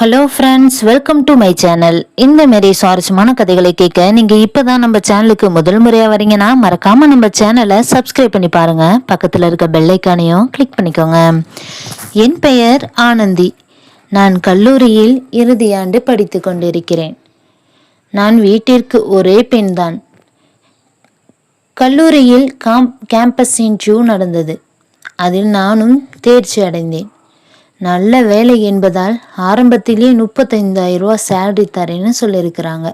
Hello friends welcome to my channel இந்த மாரி சுவாரஸ்யமான கதைகளை கேட்க நீங்கள் இப்போ தான் நம்ம சேனலுக்கு முதல் முறையாக வரீங்கன்னா மறக்காமல் நம்ம சேனலை சப்ஸ்கிரைப் பண்ணி பாருங்கள் பக்கத்தில் இருக்க பெல்லைக்கானையும் கிளிக் பண்ணிக்கோங்க. என் பெயர் ஆனந்தி. நான் கல்லூரியில் இறுதியாண்டு படித்து கொண்டிருக்கிறேன். நான் வீட்டிற்கு ஒரே பெண்தான் கல்லூரியில் காம் கேம்பஸ் இன்டர்வியூ நடந்தது. அதில் நானும் தேர்ச்சி அடைந்தேன். நல்ல வேலை என்பதால் ஆரம்பத்திலேயே முப்பத்தைந்தாயிரம் ரூபா சேலரி தரேன்னு சொல்லியிருக்கிறாங்க.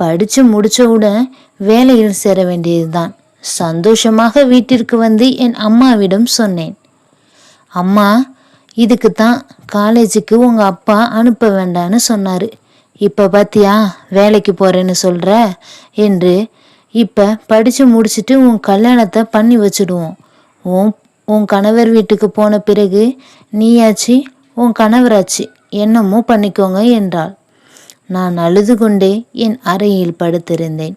படித்து முடித்தவுடன் வேலையில் சேர வேண்டியதுதான். சந்தோஷமாக வீட்டிற்கு வந்து என் அம்மாவிடம் சொன்னேன். அம்மா இதுக்கு தான் காலேஜுக்கு உங்கள் அப்பா அனுப்ப வேண்டான்னு சொன்னார். இப்போ பார்த்தியா வேலைக்கு போகிறேன்னு சொல்கிற என்று இப்போ படித்து முடிச்சுட்டு உன் கல்யாணத்தை பண்ணி வச்சுடுவோம். உன் உன் கணவர் வீட்டுக்கு போன பிறகு நீயாச்சு உன் கணவராச்சு என்னமோ பண்ணிக்கோங்க என்றாள். நான் அழுது கொண்டே என் அறையில் படுத்திருந்தேன்.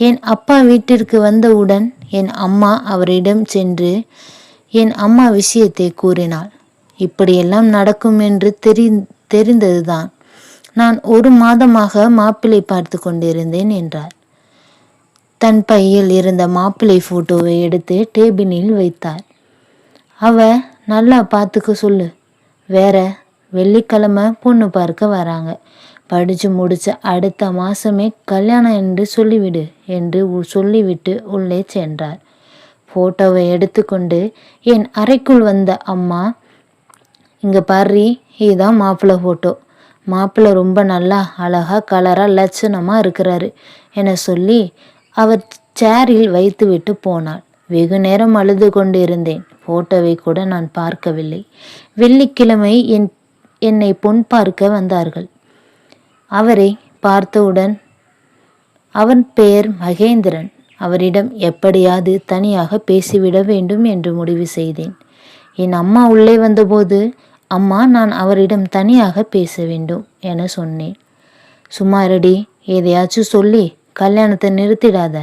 என் அப்பா வீட்டிற்கு வந்தவுடன் என் அம்மா அவரிடம் சென்று என் அம்மா விஷயத்தை கூறினாள். இப்படியெல்லாம் நடக்கும் என்று தெரி தெரிந்ததுதான். நான் ஒரு மாதமாக மாப்பிள்ளை பார்த்து கொண்டிருந்தேன் என்றார் தன் பையில் இருந்த மாப்பிள்ளை போட்டோவை எடுத்து டேபிளில் வைத்தார் அவ நல்லா பார்த்துக்க சொல்லு. வேற வெள்ளிக்கிழமை பொண்ணு பார்க்க வராங்க. படித்து முடிச்ச அடுத்த மாதமே கல்யாணம் என்று சொல்லிவிடு என்று சொல்லிவிட்டு உள்ளே சென்றார் ஃபோட்டோவை எடுத்துக்கொண்டு என் அறைக்குள் வந்த அம்மா இங்கே பாரு இதுதான் மாப்பிள்ளை ஃபோட்டோ மாப்பிள்ளை ரொம்ப நல்லா அழகாக கலராக லட்சணமாக இருக்கிறாரு என சொல்லி அவர் சேரில் வைத்துவிட்டு போனாள். வெகு நேரம் அழுது கொண்டு இருந்தேன் போட்டோவை கூட நான் பார்க்கவில்லை. வெள்ளிக்கிழமை என் என்னை பொன் பார்க்க வந்தார்கள். அவரை பார்த்தவுடன் அவன் பெயர் மகேந்திரன். அவரிடம் எப்படியாவது தனியாக பேசிவிட வேண்டும் என்று முடிவு செய்தேன். என் அம்மா உள்ளே வந்தபோது அம்மா நான் அவரிடம் தனியாக பேச வேண்டும் என சொன்னேன். சுமாரடி எதையாச்சும் சொல்லி கல்யாணத்தை நிறுத்திடாத.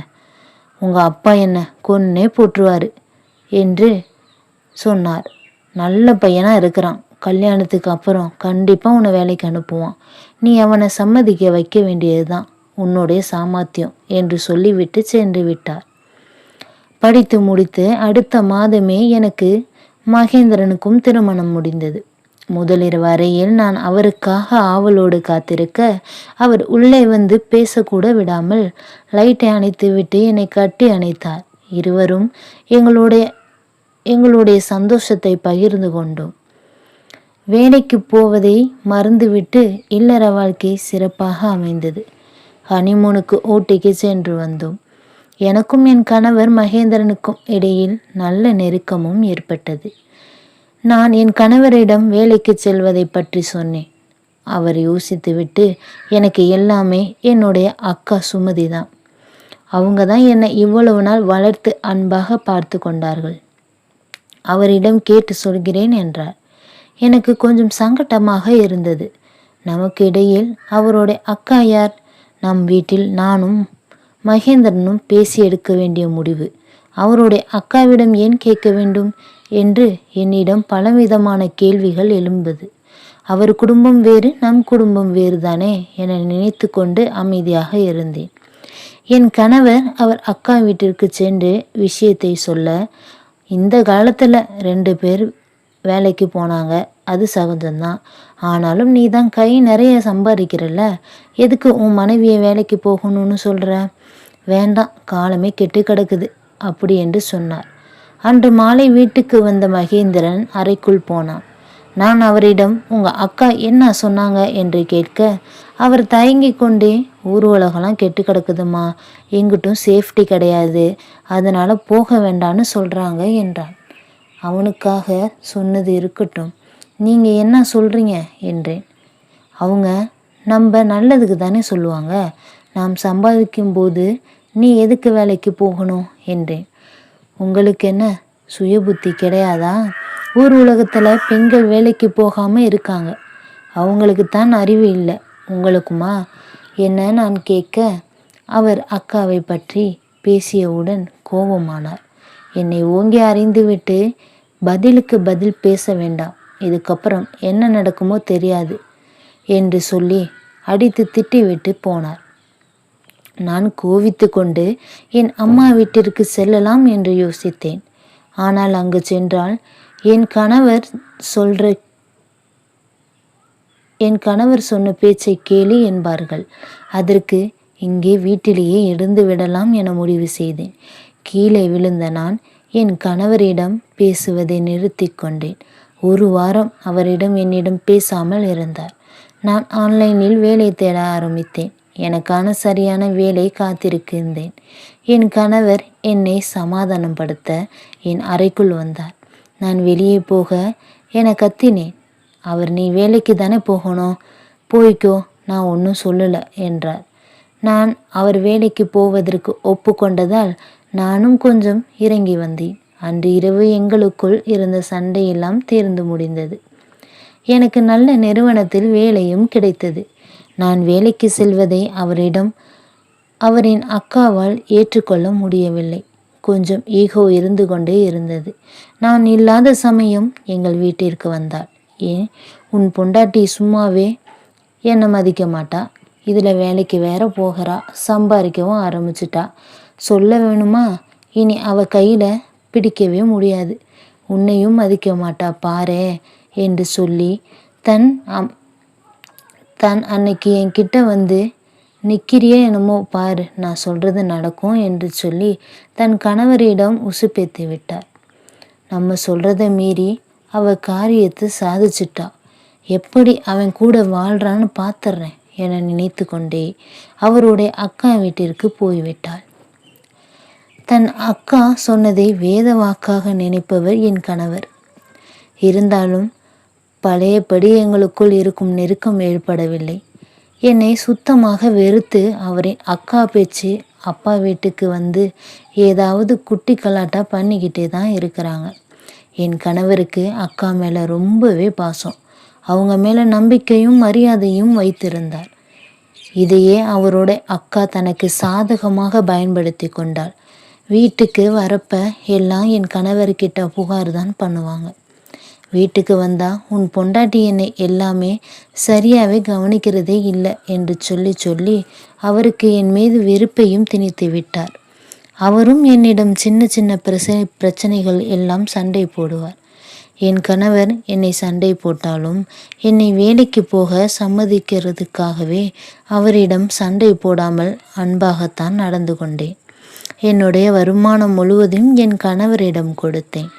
உங்கள் அப்பா என்ன கொன்னே போட்டுருவாரு என்று சொன்னார். நல்ல பையனாக இருக்கிறான். கல்யாணத்துக்கு அப்புறம் கண்டிப்பாக உன்னை வேலைக்கு அனுப்புவான். நீ அவனை சம்மதிக்க வைக்க வேண்டியதுதான். உன்னுடைய சாமர்த்தியம் என்று சொல்லிவிட்டு சென்று விட்டார். படித்து முடித்து அடுத்த மாதமே எனக்கு மகேந்திரனுக்கும் திருமணம் முடிந்தது. முதலிரவு அறையில் நான் அவருக்காக ஆவலோடு காத்திருக்க அவர் உள்ளே வந்து பேசக்கூட விடாமல் லைட்டை அணைத்து விட்டு என்னை கட்டி அணைத்தார். இருவரும் எங்களுடைய எங்களுடைய சந்தோஷத்தை பகிர்ந்து கொண்டோம். வேலைக்கு போவதை மறந்துவிட்டு இல்லற வாழ்க்கை சிறப்பாக அமைந்தது. ஹனிமூனுக்கு ஊட்டிக்கு சென்று வந்தோம். எனக்கும் என் கணவர் மகேந்திரனுக்கும் இடையில் நல்ல நெருக்கமும் ஏற்பட்டது. நான் என் கணவரிடம் வேலைக்கு செல்வதை பற்றி சொன்னேன். அவர் யோசித்துவிட்டு எனக்கு எல்லாமே என்னுடைய அக்கா சுமதி தான் அவங்க தான் என்னை இவ்வளவு நாள் வளர்த்து அன்பாக பார்த்து கொண்டார்கள். அவரிடம் கேட்டு சொல்கிறேன் என்றார். எனக்கு கொஞ்சம் சங்கட்டமாக இருந்தது. நமக்கு இடையில் அவருடைய அக்கா யார்? நம் வீட்டில் நானும் மகேந்திரனும் பேசி எடுக்க வேண்டிய முடிவு. அவருடைய அக்காவிடம் ஏன் கேட்க வேண்டும் என்று என்னிடம் பலவிதமான கேள்விகள் எழும்பது. அவர் குடும்பம் வேறு நம் குடும்பம் வேறு தானே என நினைத்து கொண்டு அமைதியாக இருந்தேன். என் கணவர் அவர் அக்கா வீட்டிற்கு சென்று விஷயத்தை சொல்ல இந்த காலத்தில் ரெண்டு பேர் வேலைக்கு போனாங்க. அது சகஜம்தான். ஆனாலும் நீ தான் கை நிறைய சம்பாதிக்கிறல்ல. எதுக்கு உன் மனைவியை வேலைக்கு போகணும்னு சொல்கிற வேண்டாம் காலமே கெட்டு கிடக்குது அப்படி என்று சொன்னார். அன்று மாலை வீட்டுக்கு வந்த மகேந்திரன் அறைக்குள் போனான். நான் அவரிடம் உங்கள் அக்கா என்ன சொன்னாங்க? என்று கேட்க அவர் தயங்கி கொண்டே ஊர் உலகெல்லாம் கெட்டு கிடக்குதுமா எங்கிட்டும் சேஃப்டி கிடையாது. அதனால் போக வேண்டான்னு சொல்கிறாங்க என்றான். அவனுக்காக சொன்னது இருக்கட்டும். நீங்கள் என்ன சொல்கிறீங்க என்றேன். அவங்க நம்ம நல்லதுக்கு தானே சொல்லுவாங்க. நாம் சம்பாதிக்கும் போது நீ எதுக்கு வேலைக்கு போகணும்? என்றேன். உங்களுக்கு என்ன சுய புத்தி கிடையாதா? ஊர் உலகத்தில் பெண்கள் வேலைக்கு போகாமல் இருக்காங்க. அவங்களுக்கு தான் அறிவு இல்லை. உங்களுக்குமா? என்ன நான் கேட்க அவர் அக்காவை பற்றி பேசியவுடன் கோபமானார். என்னை ஓங்கி அறிந்துவிட்டு பதிலுக்கு பதில் பேச வேண்டாம். இதுக்கப்புறம் என்ன நடக்குமோ தெரியாது என்று சொல்லி அடித்து திட்டிவிட்டு போனார். நான் கோவித்து கொண்டு என் அம்மா வீட்டிற்கு செல்லலாம் என்று யோசித்தேன். ஆனால் அங்கு சென்றால் என் கணவர் சொல்ற என் கணவர் சொன்ன பேச்சை கேளு என்பார்கள். அதற்கு இங்கே வீட்டிலேயே இருந்து விடலாம் என முடிவு செய்தேன். கீழே விழுந்த நான் என் கணவரிடம் பேசுவதை நிறுத்தி கொண்டேன். ஒரு வாரம் அவரிடம் என்னிடம் பேசாமல் இருந்தார். நான் ஆன்லைனில் வேலை தேட ஆரம்பித்தேன். எனக்கான சரியான வேலை காத்திருக்கின்றேன். என் கணவர் என்னை சமாதானப்படுத்த என் அறைக்குள் வந்தார். நான் வெளியே போக என கத்தினேன். அவர் நீ வேலைக்கு தானே போகணும்? போய்க்கோ நான் ஒன்றும் சொல்லலை என்றார். நான் அவர் வேலைக்கு போவதற்கு ஒப்புக்கொண்டதால் நானும் கொஞ்சம் இறங்கி வந்தேன். அன்று இரவு எங்களுக்குள் இருந்த சண்டையெல்லாம் தீர்ந்து முடிந்தது. எனக்கு நல்ல நிறுவனத்தில் வேலையும் கிடைத்தது. நான் வேலைக்கு செல்வதை அவரிடம் அவரின் அக்காவால் ஏற்றுக்கொள்ள முடியவில்லை. கொஞ்சம் ஈகோ இருந்து கொண்டே இருந்தது. நான் இல்லாத சமயம் எங்கள் வீட்டிற்கு வந்தாள். ஏன்? உன் பொண்டாட்டி சும்மாவே என்னை மதிக்க மாட்டா? இதில் வேலைக்கு வேற போகிறா. சம்பாதிக்கவும் ஆரம்பிச்சிட்டா. சொல்ல வேணுமா? இனி அவ கையில் பிடிக்கவே முடியாது. உன்னையும் மதிக்க மாட்டா பாரு என்று சொல்லி தன் அம் தன் அன்னைக்கு என்கிட்ட வந்து நிற்கிறியே என்னமோ பாரு நான் சொல்கிறது நடக்கும் என்று சொல்லி தன் கணவரிடம் உசுப்பேத்தி விட்டார். நம்ம சொல்கிறத மீறி அவ காரியத்தை சாதிச்சிட்டா. எப்படி அவன் கூட வாழ்கிறான்னு பார்த்துட்றேன் என நினைத்து கொண்டே அவருடைய அக்கா வீட்டிற்கு போய்விட்டாள். தன் அக்கா சொன்னதை வேத வாக்காக நினைப்பவர் என் கணவர். இருந்தாலும் பழையபடி எங்களுக்குள் இருக்கும் நெருக்கம் ஏற்படவில்லை. என்னை சுத்தமாக வெறுத்து அவரின் அக்கா பேச்சு அப்பா வீட்டுக்கு வந்து ஏதாவது குட்டி கலாட்டா பண்ணிக்கிட்டே தான் இருக்கிறாங்க. என் கணவருக்கு அக்கா மேலே ரொம்பவே பாசம். அவங்க மேலே நம்பிக்கையும் மரியாதையும் வைத்திருந்தார் இதையே அவரோட அக்கா தனக்கு சாதகமாக பயன்படுத்தி கொண்டாள். வீட்டுக்கு வரப்ப எல்லாம் என் கணவர்கிட்ட புகார் தான் பண்ணுவாங்க. வீட்டுக்கு வந்தா உன் பொண்டாட்டி என்னை எல்லாமே சரியாகவே கவனிக்கிறதே இல்லை என்று சொல்லி சொல்லி அவருக்கு என் மீது வெறுப்பையும் திணித்து விட்டார். அவரும் என்னிடம் சின்ன சின்ன பிரச்சனை பிரச்சனைகள் எல்லாம் சண்டை போடுவார். என் கணவர் என்னை சண்டை போட்டாலும் என்னை வேலைக்கு போக சம்மதிக்கிறதுக்காகவே அவரிடம் சண்டை போடாமல் அன்பாகத்தான் நடந்து கொண்டேன். என்னுடைய வருமானம் முழுவதும் என் கணவரிடம் கொடுத்தேன்.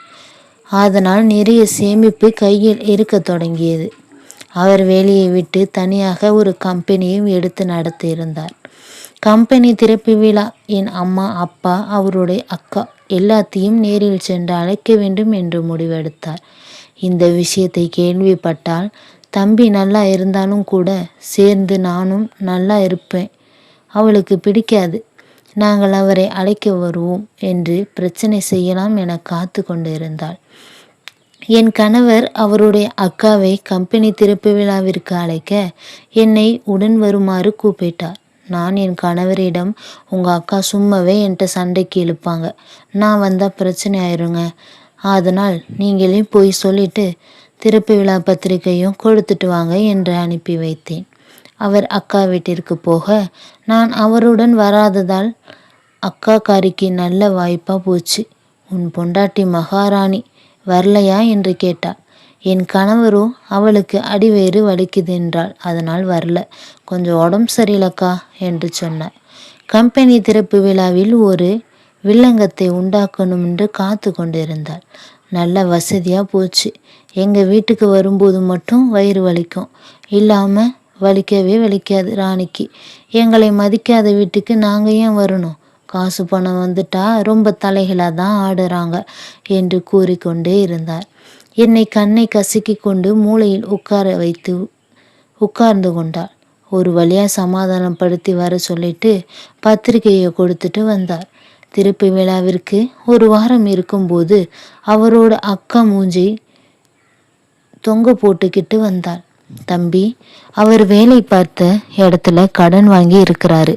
அதனால் நிறைய சேமிப்பு கையில் இருக்க தொடங்கியது. அவர் வேலையை விட்டு தனியாக ஒரு கம்பெனியும் எடுத்து நடத்தியிருந்தார். கம்பெனி திறப்பு விழா. என் அம்மா அப்பா அவருடைய அக்கா எல்லாத்தையும் நேரில் சென்று அழைக்க வேண்டும் என்று முடிவெடுத்தார் இந்த விஷயத்தை கேள்விப்பட்டால் தம்பி நல்லா இருந்தாலும் கூட சேர்ந்து நானும் நல்லா இருப்பேன். அவளுக்கு பிடிக்காது. நாங்கள் அவரை அழைக்க வருவோம் என்று பிரச்சனை செய்யலாம் என காத்து கொண்டிருந்தாள். என் கணவர் அவருடைய அக்காவை கம்பெனி திறப்பு விழாவிற்கு அழைக்க என்னை உடன் வருமாறு கூப்பிட்டார். நான் என் கணவரிடம் உங்கள் அக்கா சும்மாவே என்கிட்ட சண்டைக்கு இழுப்பாங்க. நான் வந்தால் பிரச்சனை ஆயிருங்க. அதனால் நீங்களே போய் சொல்லிட்டு திறப்பு விழா பத்திரிகையும் கொடுத்துட்டு வாங்க என்று அனுப்பி வைத்தேன். அவர் அக்கா வீட்டிற்கு போக நான் அவருடன் வராததால் அக்கா காரிக்கு நல்ல வாய்ப்பாக போச்சு. உன் பொண்டாட்டி மகாராணி வரலையா? என்று கேட்டாள் என் கணவரோ அவளுக்கு அடிவேறு வலிக்குது என்றாள். அதனால் வரல. கொஞ்சம் உடம்பு சரியில்லக்கா என்று சொன்னார். கம்பெனி திறப்பு விழாவில் ஒரு வில்லங்கத்தை உண்டாக்கணும் என்று காத்து கொண்டிருந்தாள். நல்ல வசதியாக போச்சு. எங்கள் வீட்டுக்கு வரும்போது மட்டும் வயிறு வலிக்கும். இல்லாமல் வலிக்கவே வலிக்காது ராணிக்கு. எங்களை மதிக்காத வீட்டுக்கு நாங்கள் ஏன் வரணும்? காசு பணம் வந்துட்டா ரொம்ப தலைகளாக தான் ஆடுறாங்க என்று கூறிக்கொண்டே இருந்தார். என்னை கண்ணை கசக்கி கொண்டு மூளையில் உட்கார வைத்து உட்கார்ந்து கொண்டாள். ஒரு வழியாக சமாதானப்படுத்தி வர சொல்லிட்டு பத்திரிகையை கொடுத்துட்டு வந்தார் திருப்பி விழாவிற்கு ஒரு வாரம் இருக்கும்போது அவரோட அக்கா மூஞ்சி தொங்க போட்டுக்கிட்டு வந்தாள். தம்பி அவர் வேலை பார்த்த இடத்துல கடன் வாங்கி இருக்கிறாரு.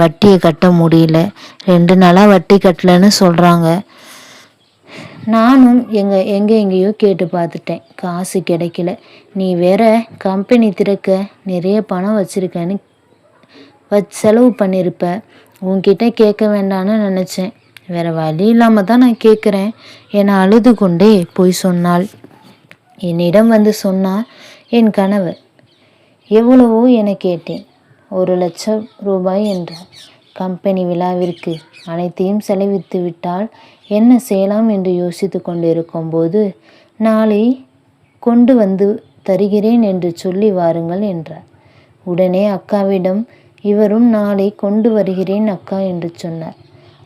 வட்டியை கட்ட முடியல. ரெண்டு நாளாக வட்டி கட்டலன்னு சொல்கிறாங்க நானும் எங்கள் எங்கே எங்கேயோ கேட்டு பார்த்துட்டேன். காசு கிடைக்கல. நீ வேற கம்பெனி திறக்க நிறைய பணம் வச்சுருக்கேன்னு வச் செலவு பண்ணியிருப்ப உன்கிட்ட கேட்க வேண்டாம்னு நினச்சேன். வேற வழி இல்லாமல் தான் நான் கேட்குறேன். என அழுது கொண்டே போய் சொன்னாள். என்னிடம் வந்து சொன்னால் என் கணவர் எவ்வளவோ என கேட்டேன். ஒரு லட்சம் ரூபாய் என்றார். கம்பெனி விழாவிற்கு அனைத்தையும் செலவித்து விட்டால் என்ன செய்யலாம் என்று யோசித்து கொண்டிருக்கும் போது நாளை கொண்டு வந்து தருகிறேன் என்று சொல்லி வாருங்கள் என்றார். உடனே அக்காவிடம் இவரும் நாளை கொண்டு வருகிறேன் அக்கா என்று சொன்னார்.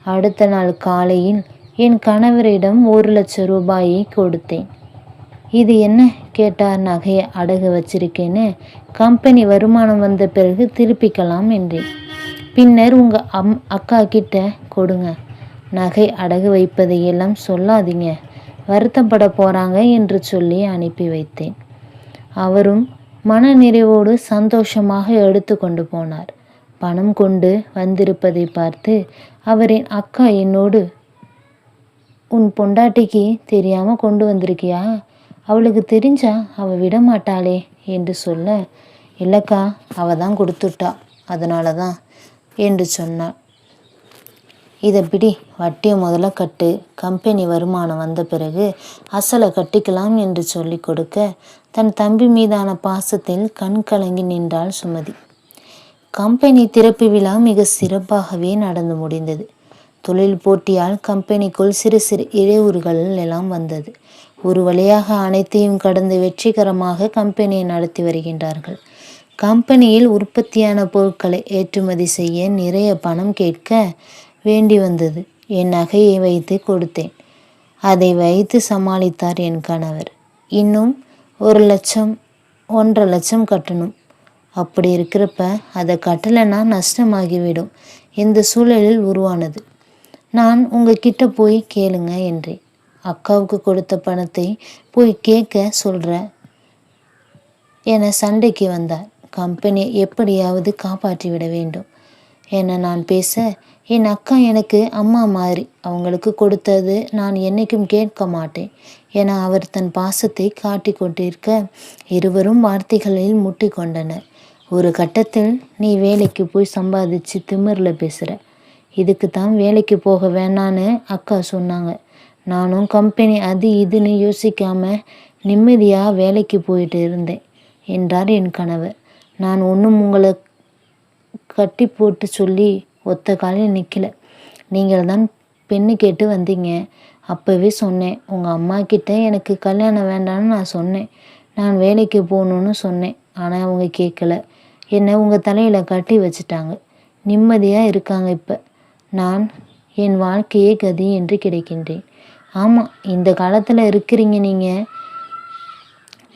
அடுத்த நாள் காலையில் என் கணவரிடம் ஒரு லட்சம் ரூபாயை கொடுத்தேன். இது என்ன? கேட்டார். நகையை அடகு வச்சிருக்கேன்னு கம்பெனி வருமானம் வந்த பிறகு திருப்பிக்கலாம் என்றேன். பின்னர் உங்கள் அம் அக்கா கிட்ட கொடுங்க நகை அடகு வைப்பதையெல்லாம் சொல்லாதீங்க. வருத்தப்பட போகிறாங்க என்று சொல்லி அனுப்பி வைத்தேன். அவரும் மன நிறைவோடு சந்தோஷமாக எடுத்து கொண்டு போனார். பணம் கொண்டு வந்திருப்பதை பார்த்து அவரின் அக்கா என்னோடு உன் பொண்டாட்டிக்கு தெரியாமல் கொண்டு வந்திருக்கியா? அவளுக்கு தெரிஞ்சா அவள் விட மாட்டாளே என்று சொல்ல இல்லைக்கா அவள் தான் கொடுத்துட்டா. அதனால தான் என்று சொன்னாள் இதை பிடி வட்டியை முதல்ல கட்டு. கம்பெனி வருமானம் வந்த பிறகு அசலை கட்டிக்கலாம் என்று சொல்லி கொடுக்க தன் தம்பி மீதான பாசத்தில் கண் கலங்கி நின்றாள் சுமதி. கம்பெனி திறப்பு விழா மிக சிறப்பாகவே நடந்து முடிந்தது. தொழில் போட்டியால் கம்பெனிக்குள் சிறு சிறு இடையூறுகள் எல்லாம் வந்தது. ஒரு வழியாக அனைத்தையும் கடந்து வெற்றிகரமாக கம்பெனியை நடத்தி வருகின்றார்கள். கம்பெனியில் உற்பத்தியான பொருட்களை ஏற்றுமதி செய்ய நிறைய பணம் கேட்க வேண்டி வந்தது. என் நகையை வைத்து கொடுத்தேன். அதை வைத்து சமாளித்தார் என் கணவர். இன்னும் ஒரு லட்சம் ஒன்றரை லட்சம் கட்டணும். அப்படி இருக்கிறப்ப அதை கட்டலைன்னா நஷ்டமாகிவிடும் இந்த சூழலில் உருவானது. நான் உங்ககிட்ட போய் கேளுங்க என்றேன். அக்காவுக்கு கொடுத்த பணத்தை போய் கேட்க சொல்கிற என சண்டைக்கு வந்தார். கம்பெனியை எப்படியாவது காப்பாற்றி விட வேண்டும் என நான் பேச என் அக்கா எனக்கு அம்மா மாதிரி அவங்களுக்கு கொடுத்தது நான் என்னைக்கும் கேட்க மாட்டேன். என அவர் தன் பாசத்தை காட்டி கொண்டிருக்க இருவரும் வார்த்தைகளில் முட்டி கொண்டனர். ஒரு கட்டத்தில் நீ வேலைக்கு போய் சம்பாதிச்சு திமிரில் பேசுகிற இதுக்கு தான் வேலைக்கு போக வேணான்னு அக்கா சொன்னாங்க. நானும் கம்பெனி அது இதுன்னு யோசிக்காமல் நிம்மதியாக வேலைக்கு போயிட்டு இருந்தேன் என்றார் என் கணவர். நான் ஒன்றும் உங்களை கட்டி போட்டு சொல்லி ஒத்த காலையில் நிற்கல நீங்கள் தான் பெண்ணு கேட்டு வந்தீங்க. அப்போவே சொன்னேன் உங்கள் அம்மா கிட்ட எனக்கு கல்யாணம் வேண்டாம்னு நான் சொன்னேன். நான் வேலைக்கு போகணுன்னு சொன்னேன் ஆனால் அவங்க கேட்கல என்னை உங்கள் தலையில் கட்டி வச்சுட்டாங்க. நிம்மதியாக இருக்காங்க இப்போ. நான் என் வாழ்க்கையே கதி என்று கிடைக்கின்றேன். ஆமாம் இந்த காலத்தில் இருக்கிறீங்க நீங்கள்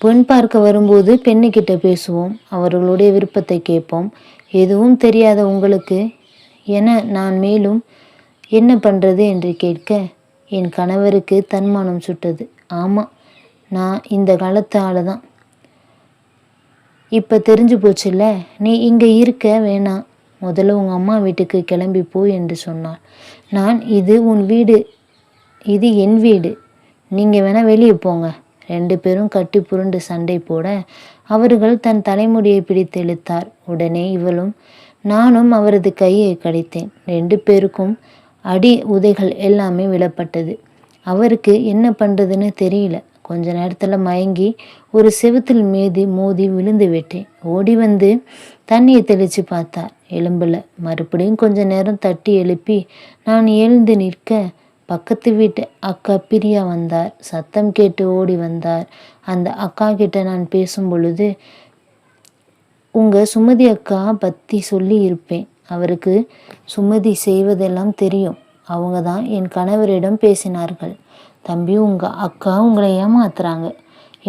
பெண் பார்க்க வரும்போது பெண்ணுக்கிட்ட பேசுவோம். அவர்களுடைய விருப்பத்தை கேட்போம். எதுவும் தெரியாத உங்களுக்கு என நான் மேலும் என்ன பண்ணுறது என்று கேட்க என் கணவருக்கு தன்மானம் சுட்டது. ஆமாம் நான் இந்த காலத்து ஆள் தான் இப்போ தெரிஞ்சு போச்சுல்ல நீ இங்கே இருக்க வேணாம். முதல்ல உங்கள் அம்மா வீட்டுக்கு கிளம்பி போ என்று சொன்னாள். நான் இது உன் வீடு. இது என் வீடு. நீங்கள் வேணால் வெளியே போங்க. ரெண்டு பேரும் கட்டி புருண்டு சண்டை போட அவர்கள் தன் தலைமுடியை பிடித்து இழுத்தார் உடனே இவளும் நானும் அவரது கையை கடித்தேன். ரெண்டு பேருக்கும் அடி உதைகள் எல்லாமே விழப்பட்டது. அவருக்கு என்ன பண்ணுறதுன்னு தெரியல. கொஞ்ச நேரத்தில் மயங்கி ஒரு செவுத்தில் மீதி மோதி விழுந்து விட்டேன். ஓடி வந்து தண்ணியை தெளித்து பார்த்தார் எலும்பில் மறுபடியும் கொஞ்ச நேரம் தட்டி எழுப்பி நான் எழுந்து நிற்க பக்கத்து வீட்டு அக்கா பிரியா வந்தார். சத்தம் கேட்டு ஓடி வந்தார். அந்த அக்கா கிட்ட நான் பேசும் பொழுது உங்கள் சுமதி அக்கா பற்றி சொல்லி இருப்பேன் அவருக்கு சுமதி செய்வதெல்லாம் தெரியும். அவங்க தான் என் கணவரிடம் பேசினார்கள். தம்பி உங்கள் அக்கா உங்களை ஏமாத்துறாங்க.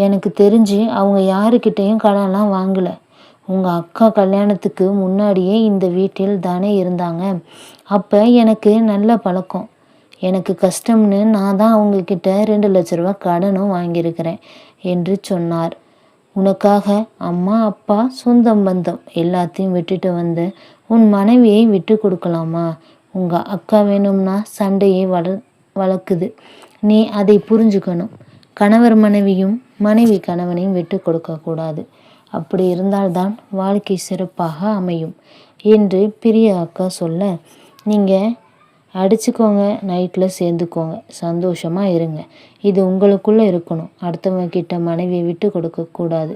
எனக்கு தெரிஞ்சு அவங்க யாருக்கிட்டேயும் கடன்லாம் வாங்கலை. உங்கள் அக்கா கல்யாணத்துக்கு முன்னாடியே இந்த வீட்டில் தானே இருந்தாங்க. அப்போ எனக்கு நல்ல பழக்கம். எனக்கு கஷ்டம்னு நான் தான் அவங்கக்கிட்ட ரெண்டு லட்ச ரூபா கடனும் வாங்கியிருக்கிறேன் என்று சொன்னார். உனக்காக அம்மா அப்பா சொந்தம் பந்தம் எல்லாத்தையும் விட்டுட்டு வந்து உன் மனைவியை விட்டு கொடுக்கலாமா? உங்கள் அக்கா வேணும்னா சண்டையை வள வளர்க்குது. நீ அதை புரிஞ்சுக்கணும். கணவர் மனைவியும் மனைவி கணவனையும் விட்டு கொடுக்கக்கூடாது அப்படி இருந்தால்தான் வாழ்க்கை சிறப்பாக அமையும் என்று பிரிய அக்கா சொல்ல நீங்கள் அடிச்சுக்கோங்க நைட்டில் சேர்ந்துக்கோங்க. சந்தோஷமாக இருங்க. இது உங்களுக்குள்ளே இருக்கணும். அடுத்தவங்க கிட்ட மனைவியை விட்டு கொடுக்கக்கூடாது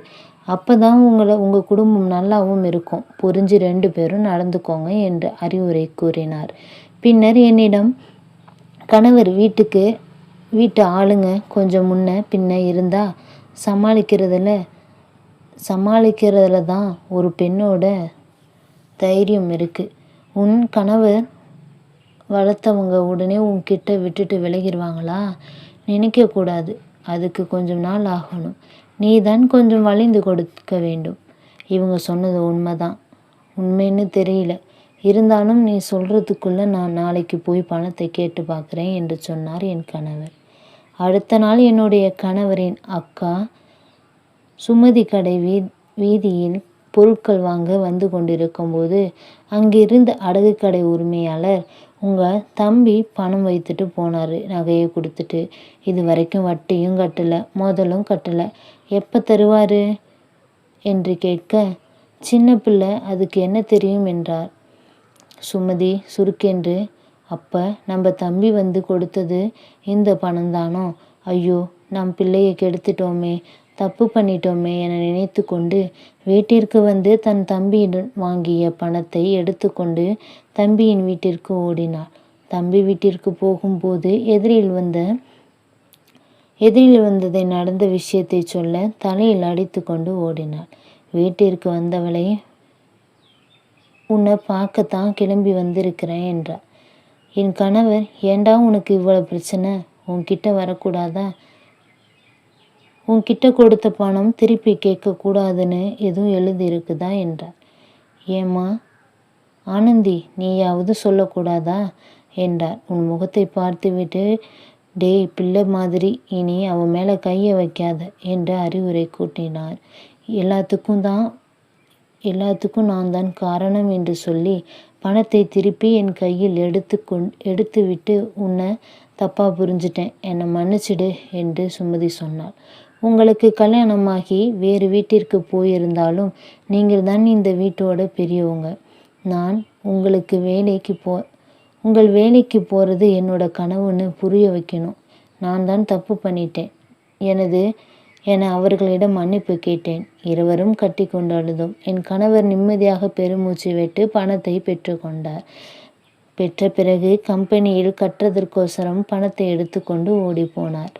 அப்போ தான் உங்களை உங்கள் குடும்பம் நல்லாவும் இருக்கும். புரிஞ்சு ரெண்டு பேரும் நடந்துக்கோங்க என்று அறிவுரை கூறினார். பின்னர் என்னிடம் கணவர் வீட்டுக்கு வீட்டு ஆளுங்க கொஞ்சம் முன்ன பின்ன இருந்தால் சமாளிக்கிறதுல சமாளிக்கிறதுல தான் ஒரு பெண்ணோட தைரியம் இருக்குது உன் கணவர் வளர்த்தவங்க உடனே உன்கிட்ட விட்டுட்டு விலகிடுவாங்களா நினைக்கக்கூடாது. அதுக்கு கொஞ்சம் நாள் ஆகணும். நீ தான் கொஞ்சம் வளைந்து கொடுக்க வேண்டும். இவங்க சொன்னது உண்மைதான். உண்மைன்னு தெரியல. இருந்தாலும் நீ சொல்கிறதுக்குள்ளே நான் நாளைக்கு போய் பணத்தை கேட்டு பார்க்குறேன் என்று சொன்னார் என் கணவர். அடுத்த நாள் என்னுடைய கணவரின் அக்கா சுமதி கடை வீ வீதியில் பொருட்கள் வாங்க வந்து கொண்டிருக்கும்போது அங்கிருந்த அடகு கடை உரிமையாளர் உங்கள் தம்பி பணம் வைத்துட்டு போனார் நகையை கொடுத்துட்டு. இது வரைக்கும் வட்டியும் கட்டலை முதலும் கட்டலை. எப்போ தருவார்? என்று கேட்க சின்ன பிள்ளை அதுக்கு என்ன தெரியும் என்றார். சுமதி சுருக்கென்று அப்போ நம்ம தம்பி வந்து கொடுத்தது இந்த பணம்தானோ ஐயோ நம் பிள்ளையை கெடுத்துட்டோமே தப்பு பண்ணிட்டோமே என நினைத்து கொண்டு வீட்டிற்கு வந்து தன் தம்பியிடம் வாங்கிய பணத்தை எடுத்துக்கொண்டு தம்பியின் வீட்டிற்கு ஓடினாள். தம்பி வீட்டிற்கு போகும்போது எதிரில் வந்த எதிரில் வந்ததை நடந்த விஷயத்தை சொல்ல தலையில் அடித்து கொண்டு ஓடினாள். வீட்டிற்கு வந்தவளை உன்னை பார்க்கத்தான் கிளம்பி வந்திருக்கிறேன் என்றார் என் கணவர் ஏண்டா உனக்கு இவ்வளோ பிரச்சனை? உன்கிட்ட வரக்கூடாதா? உன்கிட்ட கொடுத்த பணம் திருப்பி கேட்கக்கூடாதுன்னு எதுவும் எழுதியிருக்குதா என்றார். ஏம்மா? ஆனந்தி நீயாவது சொல்லக்கூடாதா? என்றார். உன் முகத்தை பார்த்துவிட்டு டேய் பிள்ளை மாதிரி இனி அவன் மேலே கையை வைக்காத என்று அறிவுரை கூட்டினார். எல்லாத்துக்கும் தான் எல்லாத்துக்கும் நான் தான் காரணம் என்று சொல்லி பணத்தை திருப்பி என் கையில் எடுத்து கொண் எடுத்துவிட்டு உன்னை தப்பாக புரிஞ்சிட்டேன். என்னை மன்னிச்சிடு என்று சுமதி சொன்னாள். உங்களுக்கு கல்யாணமாகி வேறு வீட்டிற்கு போயிருந்தாலும் நீங்கள் தான் இந்த வீட்டோட பெரியவங்க. நான் உங்களுக்கு வேலைக்கு போ உங்கள் வேலைக்கு போகிறது என்னோட கனவுன்னு புரிய வைக்கணும். நான் தான் தப்பு பண்ணிட்டேன். எனது என அவர்களிடம் மன்னிப்பு கேட்டேன். இருவரும் கட்டி கொண்டாடுதும் என் கணவர் நிம்மதியாக பெருமூச்சு விட்டு பணத்தை பெற்றுக்கொண்டார் பெற்ற பிறகு கம்பெனியில் கட்டுறதற்கோசரம் பணத்தை எடுத்துக்கொண்டு ஓடி போனார்.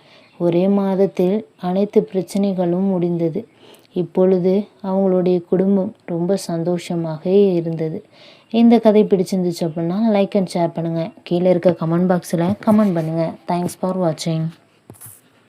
ஒரே மாதத்தில் அனைத்து பிரச்சனைகளும் முடிந்தது. இப்பொழுது அவங்களுடைய குடும்பம் ரொம்ப சந்தோஷமாக இருந்தது. இந்த கதை பிடிச்சிருந்துச்சு அப்படின்னா லைக் அண்ட் ஷேர் பண்ணுங்கள் கீழே இருக்க கமெண்ட் பாக்ஸில் கமெண்ட் பண்ணுங்கள் தேங்க்ஸ் ஃபார் வாட்சிங்